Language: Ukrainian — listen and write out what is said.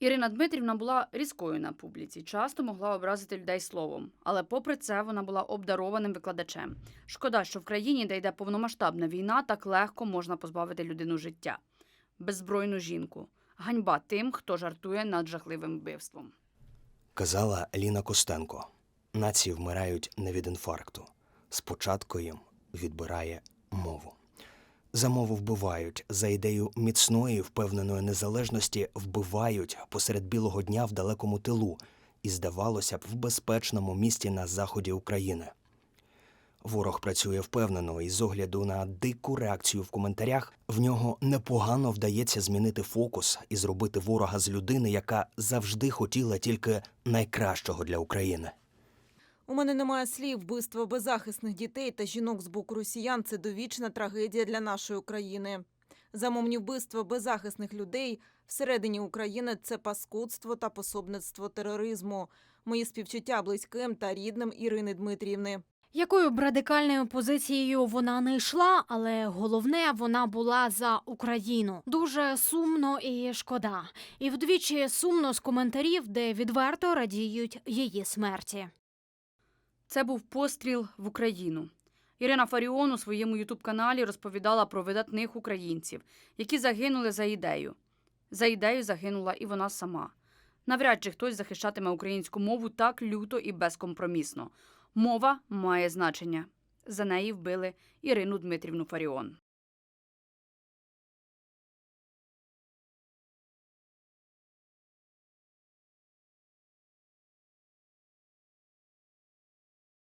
Ірина Дмитрівна була різкою на публіці, часто могла образити людей словом, але попри це вона була обдарованим викладачем. Шкода, що в країні, де йде повномасштабна війна, так легко можна позбавити людину життя. Беззбройну жінку. Ганьба тим, хто жартує над жахливим вбивством. Казала Ліна Костенко. Нації вмирають не від інфаркту. Спочатку їм відбирає мову. За мову вбивають, за ідею міцної, впевненої незалежності вбивають посеред білого дня в далекому тилу і, здавалося б, в безпечному місті на заході України. Ворог працює впевнено, і з огляду на дику реакцію в коментарях в нього непогано вдається змінити фокус і зробити ворога з людини, яка завжди хотіла тільки найкращого для України. У мене немає слів. Вбивство беззахисних дітей та жінок з боку росіян це довічна трагедія для нашої країни. Замовні вбивства беззахисних людей всередині України це паскудство та пособництво тероризму. Мої співчуття близьким та рідним Ірини Дмитрівни. Якою б радикальною позицією вона не йшла, але головне вона була за Україну. Дуже сумно і шкода. І вдвічі сумно з коментарів, де відверто радіють її смерті. Це був постріл в Україну. Ірина Фаріон у своєму ютуб-каналі розповідала про видатних українців, які загинули за ідею. За ідею загинула і вона сама. Навряд чи хтось захищатиме українську мову так люто і безкомпромісно. Мова має значення. За неї вбили Ірину Дмитрівну Фаріон.